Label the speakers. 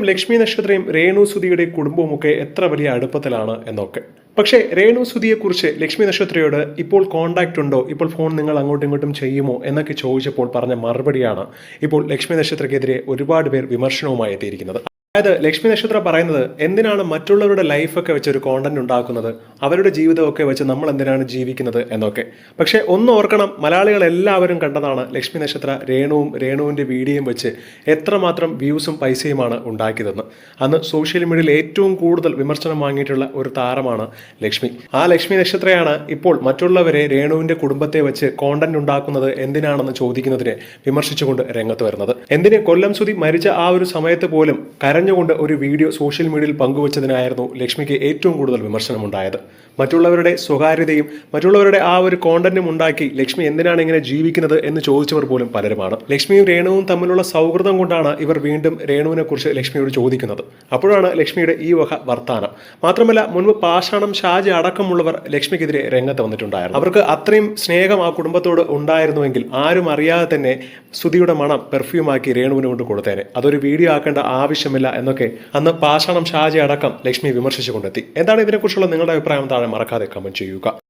Speaker 1: ലക്ഷ്മി നക്ഷത്രയും രേണു സുധിയുടെ കുടുംബവുമൊക്കെ എത്ര വലിയ അടുപ്പത്തിലാണ് എന്നൊക്കെ. പക്ഷേ രേണു സുധിയെക്കുറിച്ച് ലക്ഷ്മി നക്ഷത്രയോട് ഇപ്പോൾ കോണ്ടാക്ട് ഉണ്ടോ? ഇപ്പോൾ ഫോൺ നിങ്ങൾ അങ്ങോട്ടും ഇങ്ങോട്ടും ചെയ്യുമോ? എന്നൊക്കെ ചോദിച്ചപ്പോൾ പറഞ്ഞ മറുപടിയാണ് ഇപ്പോൾ ലക്ഷ്മി നക്ഷത്രക്കെതിരെ ഒരുപാട് പേർ വിമർശനവുമായി എത്തിയിരിക്കുന്നത്. അതായത് ലക്ഷ്മി നക്ഷത്ര പറയുന്നത് എന്തിനാണ് മറ്റുള്ളവരുടെ ലൈഫൊക്കെ വെച്ച് ഒരു കോണ്ടന്റ് ഉണ്ടാക്കുന്നത്? അവരുടെ ജീവിതമൊക്കെ വെച്ച് നമ്മൾ എന്തിനാണ് ജീവിക്കുന്നത് എന്നൊക്കെ. പക്ഷേ ഒന്ന് ഓർക്കണം മലയാളികൾ എല്ലാവരും കണ്ടതാണ് ലക്ഷ്മി നക്ഷത്ര രേണുവും രേണുവിന്റെ വീഡിയോയും വെച്ച് എത്രമാത്രം വ്യൂസും പൈസയുമാണ് ഉണ്ടാക്കിയതെന്ന്. അന്ന് സോഷ്യൽ മീഡിയയിൽ ഏറ്റവും കൂടുതൽ വിമർശനം വാങ്ങിയിട്ടുള്ള ഒരു താരമാണ് ലക്ഷ്മി. ആ ലക്ഷ്മി നക്ഷത്രയാണ് ഇപ്പോൾ മറ്റുള്ളവരെ രേണുവിന്റെ കുടുംബത്തെ വെച്ച് കോണ്ടന്റ് ഉണ്ടാക്കുന്നത് എന്തിനാണെന്ന് ചോദിക്കുന്നതിനെ വിമർശിച്ചുകൊണ്ട് രംഗത്ത് വരുന്നത്. എന്തിന് കൊല്ലം സുതി മരിച്ച ആ ഒരു സമയത്ത് പോലും കരഞ്ഞുകൊണ്ട് ഒരു വീഡിയോ സോഷ്യൽ മീഡിയയിൽ പങ്കുവച്ചതിനായിരുന്നു ലക്ഷ്മിക്ക് ഏറ്റവും കൂടുതൽ വിമർശനമുണ്ടായത്. മറ്റുള്ളവരുടെ സ്വകാര്യതയും മറ്റുള്ളവരുടെ ആ ഒരു കോണ്ടന്റും ഉണ്ടാക്കി ലക്ഷ്മി എന്തിനാണ് ഇങ്ങനെ ജീവിക്കുന്നത് എന്ന് ചോദിച്ചവർ പോലും പലരുമാണ്. ലക്ഷ്മിയും രേണുവും തമ്മിലുള്ള സൗഹൃദം കൊണ്ടാണ് ഇവർ വീണ്ടും രേണുവിനെ കുറിച്ച് ലക്ഷ്മിയോട് ചോദിക്കുന്നത്. അപ്പോഴാണ് ലക്ഷ്മിയുടെ ഈ വക വർത്താനം. മാത്രമല്ല മുൻപ് പാഷാണം ഷാജി അടക്കമുള്ളവർ ലക്ഷ്മിക്കെതിരെ രംഗത്ത് വന്നിട്ടുണ്ടായിരുന്നു. അവർക്ക് അത്രയും സ്നേഹം ആ കുടുംബത്തോട് ഉണ്ടായിരുന്നുവെങ്കിൽ ആരും അറിയാതെ തന്നെ സുധിയുടെ മണം പെർഫ്യൂമാക്കി രേണുവിന് കൊണ്ട് കൊടുത്തേനെ. അതൊരു വീഡിയോ ആക്കേണ്ട ആവശ്യമില്ല എന്നൊക്കെ അന്ന് പാഷാണം ഷാജി അടക്കം ലക്ഷ്മി വിമർശിച്ചുകൊണ്ടെത്തി. എന്താണ് ഇതിനെക്കുറിച്ചുള്ള നിങ്ങളുടെ അഭിപ്രായം? താഴെ മറക്കാതെ കമന്റ് ചെയ്യുക.